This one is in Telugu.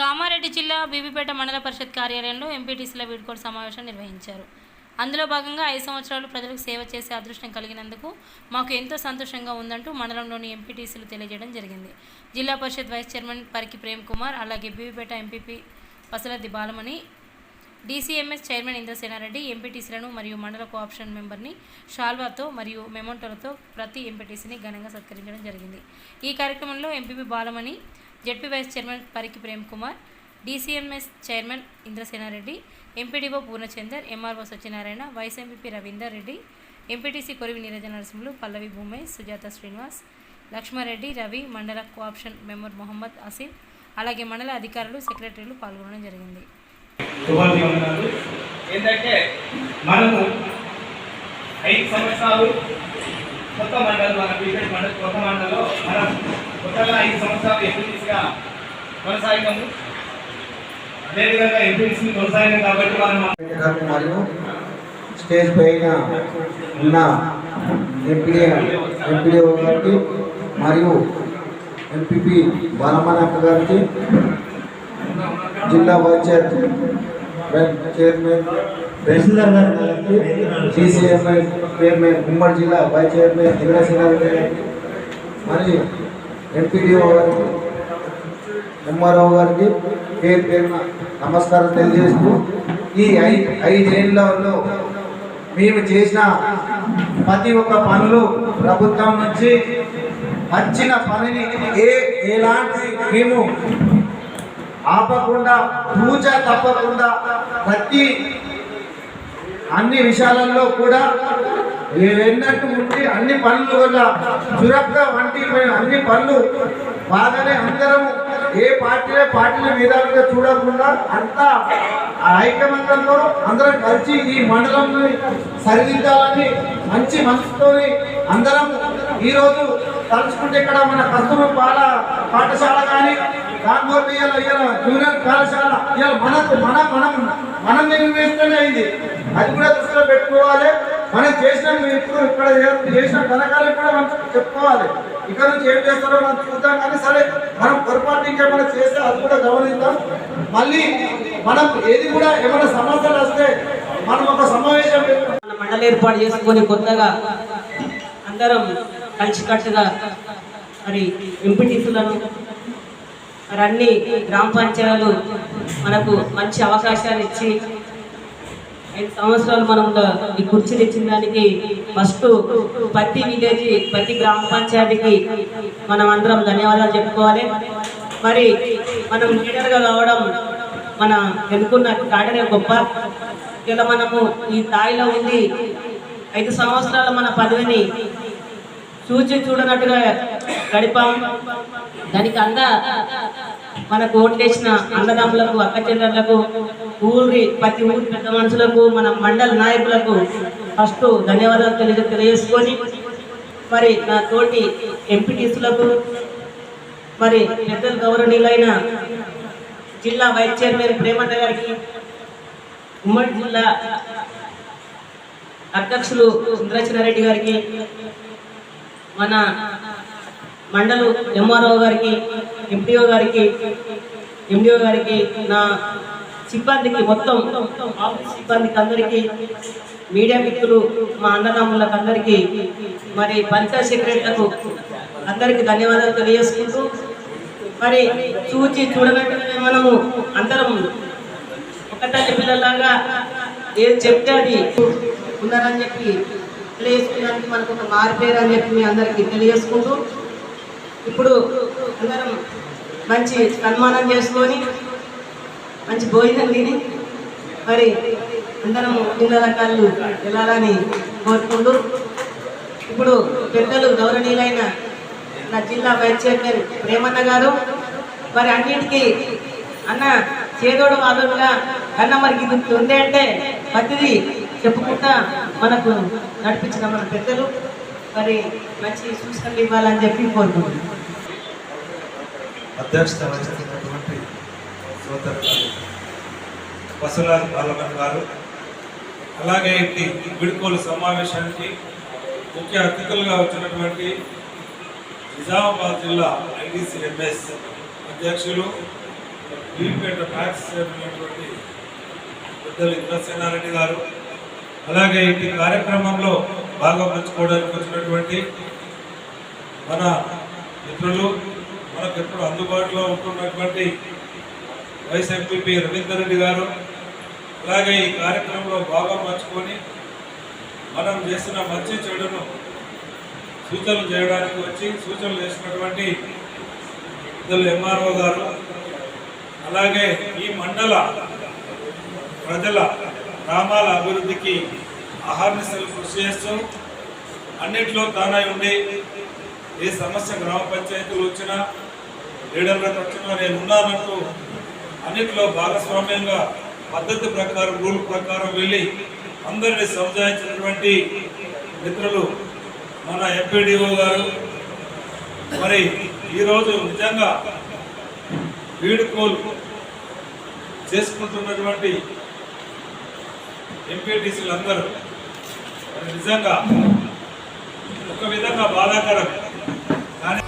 కామారెడ్డి జిల్లా బీబీపేట మండల పరిషత్ కార్యాలయంలో ఎంపీటీసీల వీడ్కోలు సమావేశం నిర్వహించారు. అందులో భాగంగా ఐదు సంవత్సరాలు ప్రజలకు సేవ చేసే అదృష్టం కలిగినందుకు మాకు ఎంతో సంతోషంగా ఉందంటూ మండలంలోని ఎంపీటీసీలు తెలియజేయడం జరిగింది. జిల్లా పరిషత్ వైస్ చైర్మన్ పరికి ప్రేమ్ కుమార్ అలాగే Bibipet MPP Pasaladdi Balamani DCMS chairman Indrasenareddy ఎంపీటీసీలను మరియు మండల కోఆప్షన్ మెంబర్ని షాల్వాతో మరియు మెమోంటోలతో ప్రతి ఎంపీటీసీని ఘనంగా సత్కరించడం జరిగింది. ఈ కార్యక్రమంలో MPP Balamani ZP vice chairman Pariki Prem Kumar DCMS chairman Indrasenareddy MPDO Purnachandar MRO Satyanarayana vice MPP Ravinder Reddy MPTC Korivi Neeraja Narasimhulu Pallavi Bhume Sujatha Srinivas Lakshma Reddy Ravi మండల కోఆప్షన్ మెంబర్ మొహమ్మద్ ఆసిఫ్ అలాగే మండల అధికారులు సెక్రటరీలు పాల్గొనడం జరిగింది. ఏంటంటే మనము ఐదు సంవత్సరాలు కొత్త మండలం మన బీజేపీ మండలి కొత్త మండలంలో మనం కొత్తగా ఐదు సంవత్సరాలు ఎంపీటీసీగా కొనసాగాము అదేవిధంగా ఎంపీటీసీ కొనసాగాం కాబట్టి మనం మరియు స్టేజ్ పైన ఉన్న ఎంపీ ఎంపీడీఓ గారికి మరియు ఎంపీపీ బాలమణక్క గారికి జిల్లా వైస్ చైర్- చైర్మన్ తహసీల్దార్ గారికి సిసిఎంఐ చైర్మన్ ఉమ్మడి జిల్లా వైస్ చైర్మన్ ఇంద్రసేనారెడ్డి గారికి మరియు ఎంపీడీఓ గారికి ఎంఆర్ఓ గారికి పేరు పేరున నమస్కారం తెలియజేస్తూ ఈ ఐదు ఐదేళ్ళలో మేము చేసిన ప్రతి ఒక్క పనులు ప్రభుత్వం నుంచి వచ్చిన పనిని ఏ ఎలాంటి మేము ఆపకుండా పూజ తప్పకుండా ప్రతి అన్ని విషయాలలో కూడా ఏవెన్నట్టు ఉండి అన్ని పనులు కూడా చురగ్గా వంటి అన్ని పనులు బాగానే అందరం ఏ పార్టీలే పార్టీల విధాలుగా చూడకుండా అంతా ఆ ఐకమత్యంలో అందరం కలిసి ఈ మండలంని సరిదిద్దాలని మంచి మనసుతోని అందరం ఈరోజు తలుచుకుంటే ఇక్కడ మన కస్తూరు పాల పాఠశాల కానీ దానివల్ల ఇవాళ జూనియర్ కళాశాల ఇవాళ మన మన మనం మనం నిర్వహిస్తూనే అయింది అది కూడా దృష్టిలో పెట్టుకోవాలి. మనం చేసిన ఇప్పుడు ఇక్కడ చేసిన ఘనకాలు కూడా మనం చెప్పుకోవాలి. ఇక్కడ నుంచి ఏం చేస్తారో మనం చూద్దాం కానీ సరే మనం పొరపాటు ఇంకేమైనా చేస్తే అది కూడా గమనిద్దాం. మళ్ళీ మనం ఏది కూడా ఏమైనా సమస్యలు వస్తే మనం ఒక సమావేశం మండలి ఏర్పాటు చేసుకొని కొత్తగా అందరం కలిసికట్టుగా మరి ఎంపీటీసీలను మరి అన్ని గ్రామ పంచాయతీలు మనకు మంచి అవకాశాలు ఇచ్చి ఐదు సంవత్సరాలు మనం ఈ కుర్చీ తెచ్చిన దానికి ఫస్ట్ ప్రతి విలేజ్ ప్రతి గ్రామ పంచాయతీకి మనం అందరం ధన్యవాదాలు చెప్పుకోవాలి. మరి మనం లీడర్గా కావడం మన ఎన్నుకున్న కాడనే గొప్ప. ఇలా మనము ఈ స్థాయిలో ఉండి ఐదు సంవత్సరాలు మన పదవిని చూచి చూడనట్టుగా గడిపాం. దానికి అంతా మనకు ఓట్లేసిన అన్నదమ్ములకు అక్కచెల్లెళ్ళకు ఊరి ప్రతి ఊరి పెద్ద మనుషులకు మన మండల నాయకులకు ఫస్ట్ ధన్యవాదాలు తెలియ తెలియజేసుకొని మరి నా తోటి ఎంపీటీసులకు మరి పెద్దలు గౌరవనీయులైన జిల్లా వైస్ చైర్మన్ ప్రేమన్న గారికి ఉమ్మడి జిల్లా అధ్యక్షులు సుందరచనారెడ్డి గారికి మన మండలు ఎంఆర్ఓ గారికి ఎంపీఓ గారికి ఎండిఓ గారికి నా సిబ్బందికి మొత్తం ఆఫీస్ సిబ్బందికి అందరికీ మీడియా మిత్రులు మా అన్నదమ్ములకు అందరికీ మరి పంచాయత్ సెక్రటరీలకు అందరికీ ధన్యవాదాలు తెలియజేసుకుంటూ మరి చూచి చూడనట్టుగానే మనము అందరం ఒకటే పిల్లలాగా ఏది చెప్తే అది ఉన్నారని చెప్పి తెలియజేసుకోవడానికి మనకు ఒక మారిపోయారని అని చెప్పి మీ అందరికీ తెలియజేసుకుంటూ ఇప్పుడు అందరం మంచి సన్మానం చేసుకొని మంచి భోజనం తిని మరి అందరం ఇళ్ళ రకాలు వెళ్ళాలని కోరుకుంటూ ఇప్పుడు పెద్దలు గౌరవనీయులైన నా జిల్లా వైస్ చైర్మన్ ప్రేమన్న గారు మరి అన్నిటికీ అన్న చేదోడు వాదోడుగా అన్న మరి ఇది ఉంది అంటే ప్రతిదీ చెప్పుకుంటా మనకు నడిపించిన మన పెద్దలు. మరి మంచి సూచనలు ఇవ్వాలని చెప్పి కోరుకుంటున్నాను. అధ్యక్షత వహిస్తున్నటువంటి సోదరు గారు బసవరాజు పార్లమెంట్ గారు అలాగే ఇది విడుకోలు సమావేశానికి ముఖ్య అతిథులుగా వచ్చినటువంటి నిజామాబాద్ జిల్లా ఐడిసిఎంఎస్ అధ్యక్షులు వీపేట ట్యాక్స్ అయినటువంటి పెద్దలు ఇంద్రసేనారెడ్డి గారు అలాగే ఈ కార్యక్రమంలో భాగం పంచుకోవడానికి వచ్చినటువంటి మన మిత్రులు మనకు ఎప్పుడు అందుబాటులో ఉంటున్నటువంటి వైస్ ఎంపీపీ రవీందర్ రెడ్డి గారు. అలాగే ఈ కార్యక్రమంలో భాగం పంచుకొని మనం చేసిన మంచి చెడును సూచనలు చేయడానికి వచ్చి సూచనలు చేసినటువంటి పెద్దలు ఎంఆర్ఓ గారు అలాగే ఈ మండల ప్రజల గ్రామాల అభివృద్ధికి ఆహార్నిశలు కృషి చేస్తూ అన్నింటిలో తానై ఉండి ఏ సమస్య గ్రామ పంచాయతీలు వచ్చినా లీడర్లకు వచ్చినా నేను ఉన్నానంటూ అన్నింటిలో భాగస్వామ్యంగా పద్ధతి ప్రకారం రూల్ ప్రకారం వెళ్ళి అందరినీ సముదాయించినటువంటి మిత్రులు మన ఎంపీడీఓ గారు. మరి ఈరోజు నిజంగా వీడుకోలు చేసుకుంటున్నటువంటి ఎంపీటీసీలు అందరూ. నిజంగా ఒక విధంగా బాధాకరం. కానీ